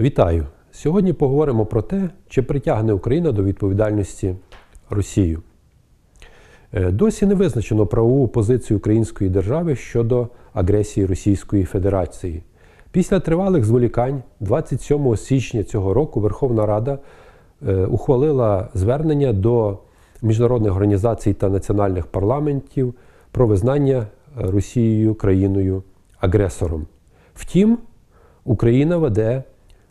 Вітаю! Сьогодні поговоримо про те, чи притягне Україна до відповідальності Росію. Е, Досі не визначено правову позицію української держави щодо агресії Російської Федерації. Після тривалих зволікань 27 січня цього року Верховна Рада е, ухвалила звернення до міжнародних організацій та національних парламентів про визнання Росією країною агресором. Втім, Україна веде е,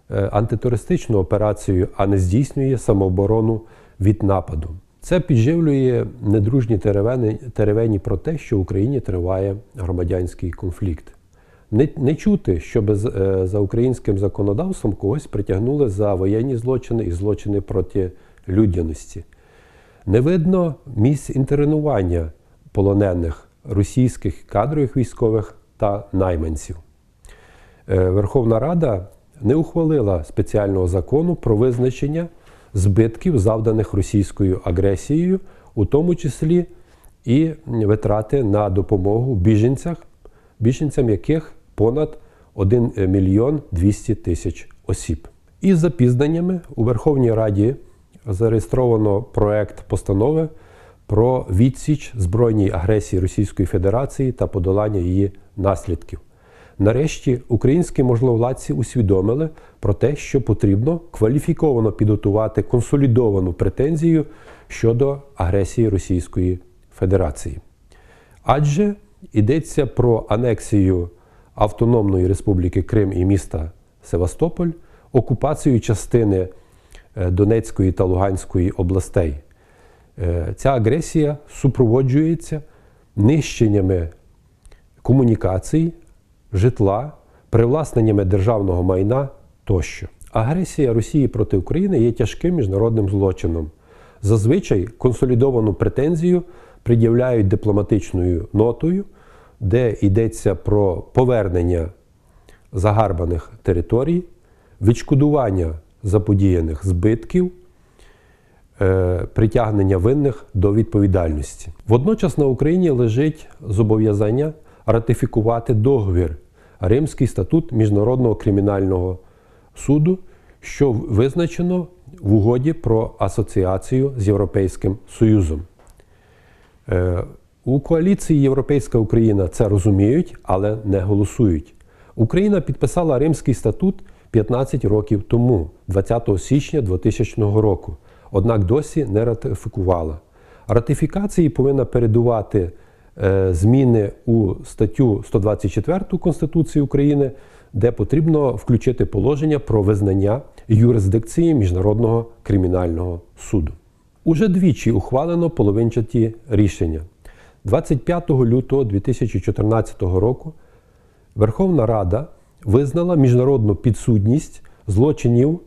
антитерористичну операцію, а не здійснює самооборону від нападу. Це підживлює недружні теревені, теревені про те, що в Україні триває громадянський конфлікт. Не, не чути, щоб е, за українським законодавством когось притягнули за воєнні злочини і злочини проти людяності. Не видно місць інтернування полонених російських кадрових військових та найманців. Е, Верховна Рада не ухвалила спеціального закону про визначення збитків, завданих російською агресією, у тому числі і витрати на допомогу біженцях, біженцям яких понад 1 мільйон 200 тисяч осіб. Із запізненнями у Верховній Раді зареєстровано проект постанови про відсіч збройній агресії Російської Федерації та подолання її наслідків. Нарешті українські можновладці усвідомили про те, що потрібно кваліфіковано підготувати консолідовану претензію щодо агресії Російської Федерації. Адже йдеться про анексію Автономної Республіки Крим і міста Севастополь, окупацію частини е, Донецької та Луганської областей. Е, Ця агресія супроводжується нищеннями комунікацій, житла, привласненнями державного майна тощо. Агресія Росії проти України є тяжким міжнародним злочином. Зазвичай консолідовану претензію пред'являють дипломатичною нотою, де йдеться про повернення загарбаних територій, відшкодування заподіяних збитків, е, притягнення винних до відповідальності. Водночас на Україні лежить зобов'язання ратифікувати договір Римський статут Міжнародного кримінального суду, що визначено в угоді про асоціацію з Європейським Союзом. Е, У коаліції Європейська Україна це розуміють, але не голосують. Україна підписала Римський статут 15 років тому, 20 січня 2000 року, однак досі не ратифікувала. Ратифікації повинна передувати зміни у статтю 124 Конституції України, де потрібно включити положення про визнання юрисдикції Міжнародного кримінального суду. Уже двічі ухвалено половинчаті рішення. 25 лютого 2014 року Верховна Рада визнала міжнародну підсудність злочинів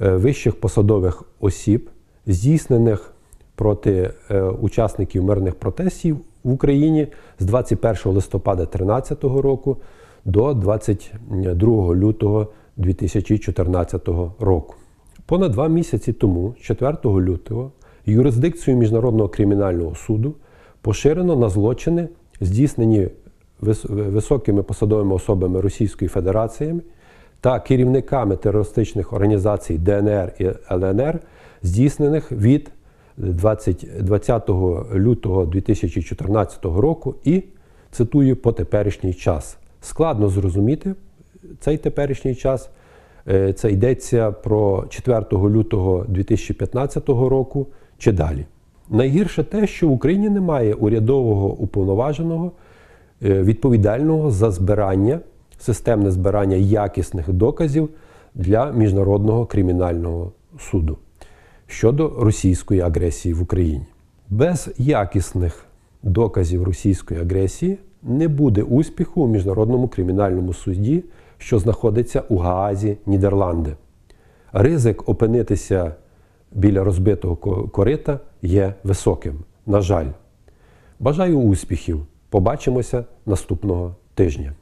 е, вищих посадових осіб, здійснених проти е, учасників мирних протестів в Україні з 21 листопада 2013 року до 22 лютого 2014 року. Понад два місяці тому, 4 лютого, юрисдикцію Міжнародного кримінального суду поширено на злочини, здійснені високими посадовими особами Російської Федерації та керівниками терористичних організацій ДНР і ЛНР, здійснених від 20, 20 лютого 2014 року і, цитую, по теперішній час. Складно зрозуміти цей теперішній час. Е, Це йдеться про 4 лютого 2015 року чи далі. Найгірше те, що в Україні немає урядового уповноваженого, е, відповідального за збирання, системне збирання якісних доказів для Міжнародного кримінального суду щодо російської агресії в Україні. Без якісних доказів російської агресії не буде успіху у Міжнародному кримінальному суді, що знаходиться у Гаазі, Нідерланди. Ризик опинитися біля розбитого корита є високим. На жаль. Бажаю успіхів. Побачимося наступного тижня.